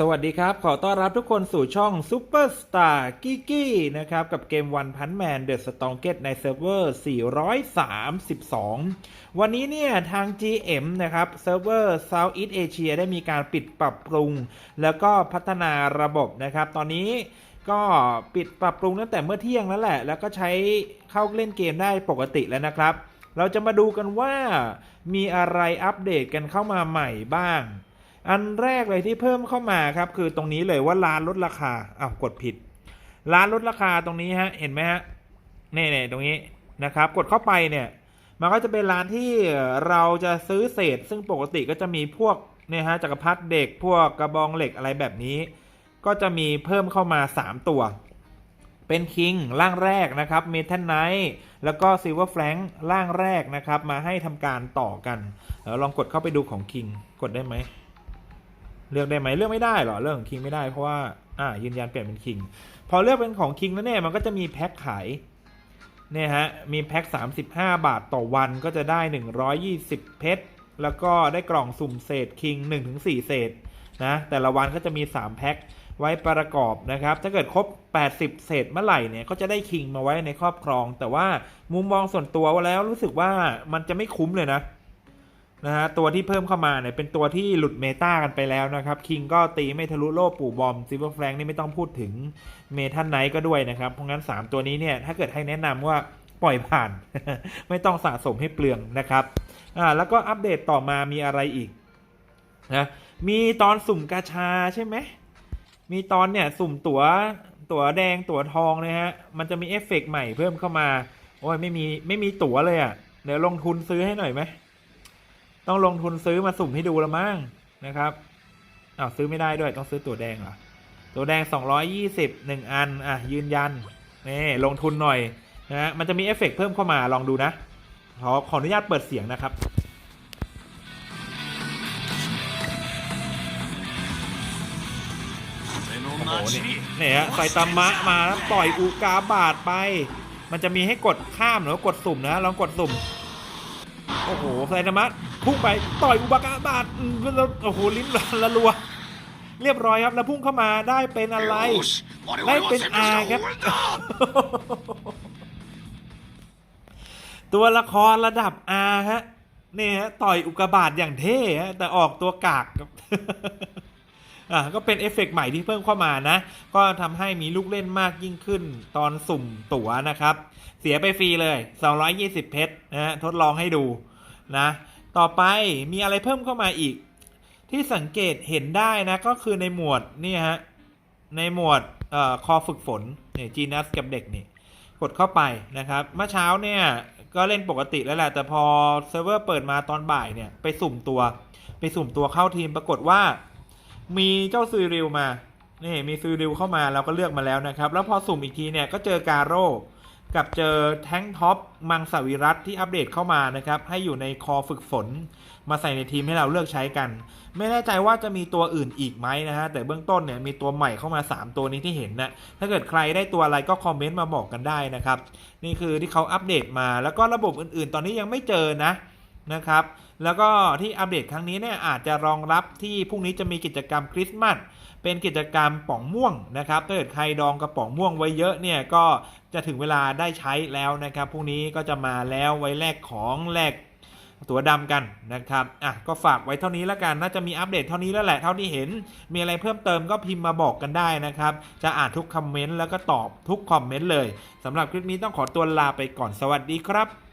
สวัสดีครับ ขอต้อนรับทุกคนสู่ช่อง Superstar กิกกี้นะครับ กับเกมวันพันแมนเดอะสตองเกตในเซิร์ฟเวอร์ 432 วันนี้เนี่ย ทาง GM นะครับเซิร์ฟเวอร์ Southeast Asia ได้มีการปิดปรับปรุง แล้วก็พัฒนาระบบนะครับ ตอนนี้ก็ปิดปรับปรุงตั้งแต่เมื่อเที่ยงแล้วแหละ แล้วก็ใช้เข้าเล่นเกมได้ปกติแล้วนะครับ เราจะมาดูกันว่ามีอะไรอัปเดตกันเข้ามาใหม่บ้าง อันแรกเลยที่เพิ่มเข้ามาครับ คือตรงนี้เลยว่าร้านลดราคาอ้าวกดผิด ร้านลดราคาตรงนี้ฮะเห็นไหมฮะนี่ๆตรงนี้นะครับ กดเข้าไปเนี่ยมันก็จะเป็นร้านที่เราจะซื้อเศษ ซึ่งปกติก็จะมีพวกเนี่ยฮะจักรพรรดิเด็กพวกกระบองเหล็กอะไรแบบนี้ ก็จะมีเพิ่มเข้ามา 3 ตัว เป็นคิงร่างแรกนะครับเมทัลไนท์แล้วก็ซิลเวอร์แฟรงค์ร่างแรกนะครับ มาให้ทำการต่อกันเดี๋ยวลองกดเข้าไปดูของคิงกดได้ไหม เลือกได้ไหมเลือกไม่ได้เหรอเรื่องของคิงไม่ได้เพราะว่าอ่ายืนยันเปลี่ยนเป็นคิงพอเลือกเป็นของคิงแล้วเนี่ยมันก็จะมีแพ็คขายเนี่ยฮะมีแพ็ค35 บาทต่อวันก็จะได้ 120 เพชรแล้วก็ได้กล่องสุ่มเศษคิง1-4 เศษนะแต่ละวันก็จะมี 3 แพ็คไว้ประกอบนะครับ ถ้าเกิดครบ 80 เศษเมื่อไหร่เนี่ยก็จะได้คิงมาไว้ในครอบครอง แต่ว่ามุมมองส่วนตัวว่าแล้วรู้สึกว่ามันจะไม่คุ้มเลยนะ นะฮะตัวที่เพิ่มเข้ามาเนี่ยเป็นตัวที่หลุดเมตากันไปแล้วนะครับคิงก็ตีไม่ทะลุโล่ปู่บอมซิลเวอร์แฟรงนี่ไม่ต้องพูดถึงเมทันไนท์ก็ด้วยนะครับ เพราะงั้น 3 ตัวนี้เนี่ยถ้าเกิดให้แนะนำว่าปล่อยผ่าน ไม่ต้องสะสมให้เปลืองนะครับอ่าแล้วก็อัปเดตต่อมามีอะไรอีกนะมีตอนสุ่มกาชาใช่ไหมมีตอนเนี่ยสุ่มตัว๋วตั๋วแดงตั๋วทองนะฮะมันจะมีเอฟเฟกต์ใหม่เพิ่มเข้ามาโอ้ยไม่มีไม่มีตั๋วเลยอะ่ะเดี๋ยวลงทุนซื้อให้หน่อยไหม ต้องลงทุนซื้อมาสุ่มให้ดูละมั้งนะครับอ้าวซื้อไม่ได้ด้วยต้องซื้อตัวแดงเหรอตัวแดง 220 1 อัน อะ ยืนยันนี่ลงทุนหน่อยนะฮะมันจะมีเอฟเฟกต์เพิ่มเข้ามาลองดูนะ ขอขออนุญาตเปิดเสียงนะครับโอ้โหนี่นี่ฮะไซตามะมาปล่อยอุกาบาทไป มันจะมีให้กดข้ามหรือว่ากดสุ่มนะลองกดสุ่ม โอ้โหไซตามะ พุ่งไปต่อยอุบากาบาทอืมแล้วโอ้โหลิ้นละรัว เรียบร้อยครับ แล้วพุ่งเข้ามาได้เป็นอะไร ได้เป็นอาครับ ตัวละครระดับอาฮะนี่ฮะต่อยอุกกาบาตอย่างเท่ฮะแต่ออกตัวกากครับอะก็เป็นเอฟเฟกต์ใหม่ที่เพิ่มเข้ามานะ ก็ทำให้มีลูกเล่นมากยิ่งขึ้นตอนสุ่มตั๋วนะครับ เสียไปฟรีเลย 220 เพชรนะฮะทดลองให้ดูนะ ต่อไปมีอะไรเพิ่มเข้ามาอีก ที่สังเกตเห็นได้นะก็คือในหมวดนี่ฮะในหมวดออคอฝึกฝนเนี่ยจีนัสกับเด็กนี่กดเข้าไปนะครับเมื่อเช้าเนี่ยก็เล่นปกติแล้วแหละแต่พอเซิร์ฟเวอร์เปิดมาตอนบ่ายเนี่ยไปสุ่มตัว ไปสุ่มตัวเข้าทีมปรากฏว่า มีเจ้าซูริวมานี่มีซูริวเข้ามาเราก็เลือกมาแล้วนะครับ แล้วพอสุ่มอีกทีเนี่ยก็เจอการโร่ กับเจอแท้งท็อปมังสวิรัตที่อัปเดตเข้ามานะครับ ให้อยู่ในคอฝึกฝน มาใส่ในทีมให้เราเลือกใช้กัน ไม่แน่ใจว่าจะมีตัวอื่นอีกไหมนะฮะ แต่เบื้องต้นเนี่ยมีตัวใหม่เข้ามา 3 ตัวนี้ที่เห็นนะถ้าเกิดใครได้ตัวอะไรก็คอมเมนต์มาบอกกันได้นะครับ นี่คือที่เขาอัปเดตมาแล้วก็ระบบอื่นๆ ตอนนี้ยังไม่เจอนะ นะครับ แล้วก็ที่อัปเดตครั้งนี้เนี่ยอาจจะรองรับที่พรุ่งนี้จะมีกิจกรรมคริสต์มาสเป็นกิจกรรมป่องม่วงนะครับถ้าเกิดใครดองกระป๋องม่วงไว้เยอะเนี่ยก็จะถึงเวลาได้ใช้แล้วนะครับพรุ่งนี้ก็จะมาแล้วไว้แลกของแลกตัวดำกันนะครับ อะ ก็ฝากไว้เท่านี้แล้วกัน น่าจะมีอัปเดตเท่านี้แล้วแหละ เท่าที่เห็น มีอะไรเพิ่มเติมก็พิมพ์มาบอกกันได้นะครับ จะอ่านทุกคอมเมนต์แล้วก็ตอบทุกคอมเมนต์เลยสำหรับคลิปนี้ต้องขอตัวลาไปก่อน สวัสดีครับ